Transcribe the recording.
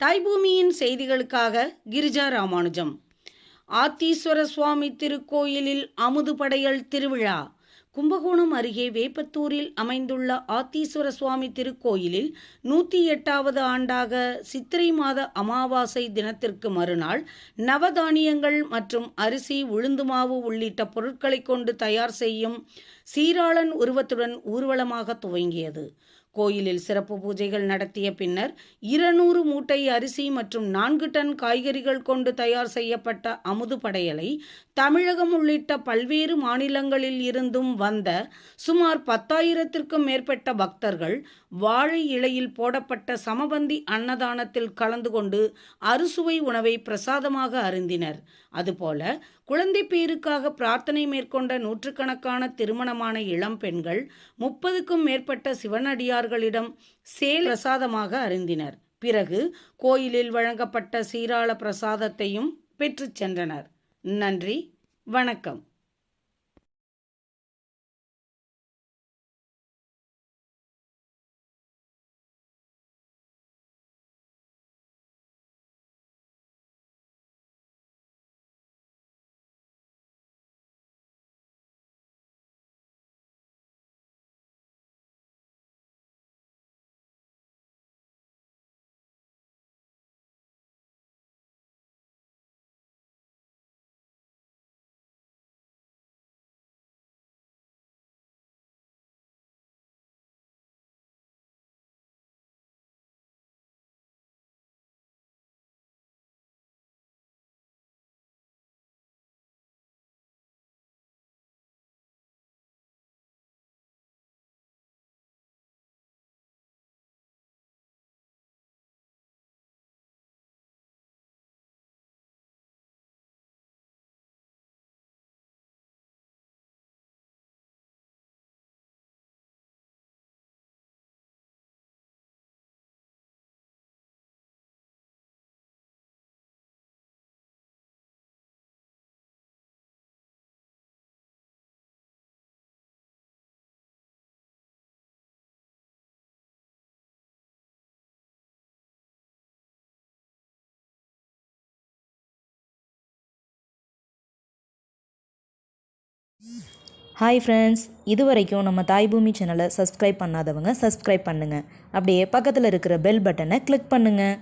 தாய்பூமியின் செய்திகளுக்காக கிரிஜா ராமானுஜம். ஆத்தீஸ்வர சுவாமி திருக்கோயிலில் அமுது படையல் திருவிழா. கும்பகோணம் அருகே வேப்பத்தூரில் அமைந்துள்ள ஆத்தீஸ்வர சுவாமி திருக்கோயிலில் நூற்றி எட்டாவது ஆண்டாக சித்திரை மாத அமாவாசை தினத்திற்கு மறுநாள் நவதானியங்கள் மற்றும் அரிசி உளுந்து மாவு உள்ளிட்ட பொருட்களை கொண்டு தயார் செய்யும் சீராளன் உருவத்துடன் ஊர்வலமாக துவங்கியது. கோயிலில் சிறப்பு பூஜைகள் நடத்திய பின்னர் இருநூறு மூட்டை அரிசி மற்றும் நான்கு டன் காய்கறிகள் கொண்டு தயார் செய்யப்பட்ட அமுது படையலை தமிழகம் உள்ளிட்ட பல்வேறு மாநிலங்களில் இருந்தும் வந்த சுமார் பத்தாயிரத்திற்கும் மேற்பட்ட பக்தர்கள் வாழை இலையில் போடப்பட்ட சமபந்தி அன்னதானத்தில் கலந்து கொண்டு அறுசுவை உணவை பிரசாதமாக அருந்தினர். அதுபோல குழந்தை பேருக்காக பிரார்த்தனை மேற்கொண்ட நூற்றுக்கணக்கான திருமணமான இளம் பெண்கள் முப்பதுக்கும் மேற்பட்ட சிவனடியார் சிவனடியார்களிடம் சேல் பிரசாதமாக அருந்தினர். பிறகு கோயிலில் வழங்கப்பட்ட சீராள பிரசாதத்தையும் பெற்றுச் சென்றனர். நன்றி வணக்கம். ஹாய் ஃப்ரெண்ட்ஸ் இது வரைக்கும் நம்ம தாய் பூமி சேனலை சப்ஸ்கிரைப் பண்ணாதவங்க சப்ஸ்கிரைப் பண்ணுங்கள் அப்படியே பக்கத்தில் இருக்கிற பெல் பட்டனை கிளிக் பண்ணுங்கள்